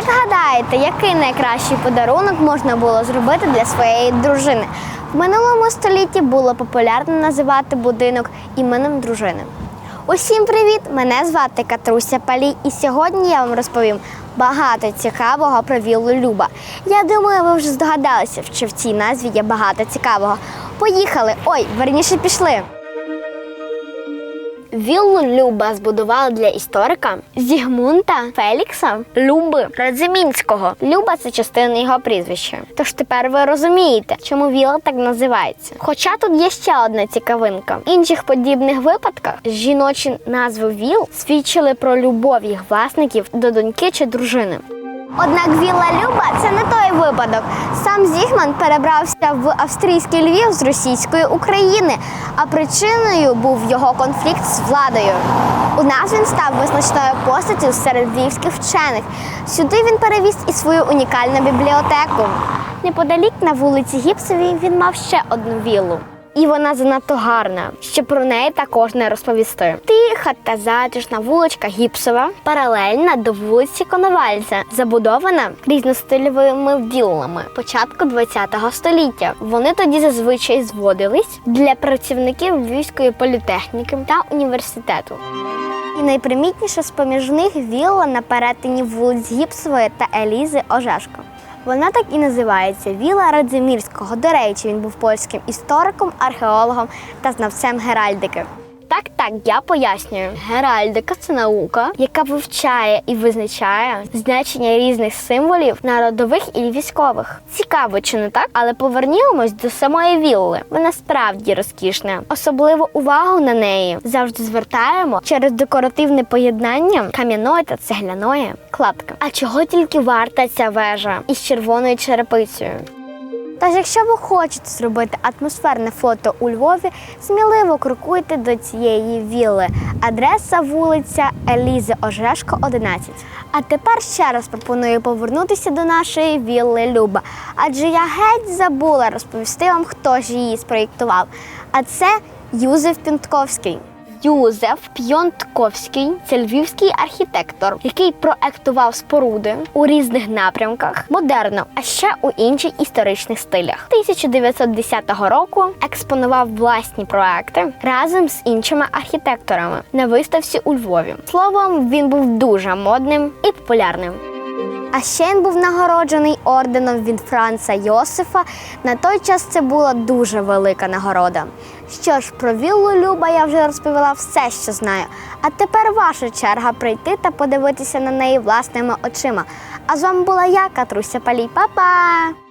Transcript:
Як гадаєте, який найкращий подарунок можна було зробити для своєї дружини? В минулому столітті було популярно називати будинок іменем дружини. Усім привіт! Мене звати Катруся Палій, і сьогодні я вам розповім багато цікавого про віллу Люба. Я думаю, ви вже здогадалися, що в цій назві є багато цікавого. Поїхали! Ой, верніше пішли. Віллу Люба збудували для історика Зігмунта Фелікса Люби Радзимінського. Люба це частина його прізвища. Тож тепер ви розумієте, чому вілла так називається. Хоча тут є ще одна цікавинка. В інших подібних випадках жіночі назви віл свідчили про любов їх власників до доньки чи дружини. Однак вілла Люба це не той випадок. Сам Зігман перебрався в австрійський Львів з російської України, а причиною був його конфлікт з владою. У нас він став визначною постаттю серед львівських вчених. Сюди він перевіз і свою унікальну бібліотеку. Неподалік на вулиці Гіпсовій він мав ще одну віллу. І вона занадто гарна, щоб про неї також не розповісти. Тиха та затишна вуличка Гіпсова, паралельна до вулиці Коновальця, забудована різностильовими віллами початку ХХ століття. Вони тоді зазвичай зводились для працівників Львівської політехніки та університету. І найпримітніша з поміж них вілла на перетині вулиць Гіпсової та Елізи Ожешко. Вона так і називається Віла Радзимірського. До речі, він був польським істориком, археологом та знавцем геральдики. Так, так, я пояснюю. Геральдика це наука, яка вивчає і визначає значення різних символів народових і військових. Цікаво, чи не так? Але повернімось до самої вілли. Вона справді розкішна. Особливу увагу на неї завжди звертаємо через декоративне поєднання кам'яної та цегляної кладки. А чого тільки варта ця вежа із червоною черепицею? Тож, якщо ви хочете зробити атмосферне фото у Львові, сміливо крокуйте до цієї вілли. Адреса вулиця Елізи Ожешко, 11. А тепер ще раз пропоную повернутися до нашої вілли Люба. Адже я геть забула розповісти вам, хто ж її спроєктував. А це Юзеф Пінтковський. Юзеф Пйонтковський це львівський архітектор, який проектував споруди у різних напрямках, модерно, а ще у інших історичних стилях. 1910 року експонував власні проекти разом з іншими архітекторами на виставці у Львові. Словом, він був дуже модним і популярним. А ще він був нагороджений орденом від Франца Йосифа. На той час це була дуже велика нагорода. Що ж, про віллу Люба я вже розповіла все, що знаю. А тепер ваша черга прийти та подивитися на неї власними очима. А з вами була я, Катруся Палій. Па-па!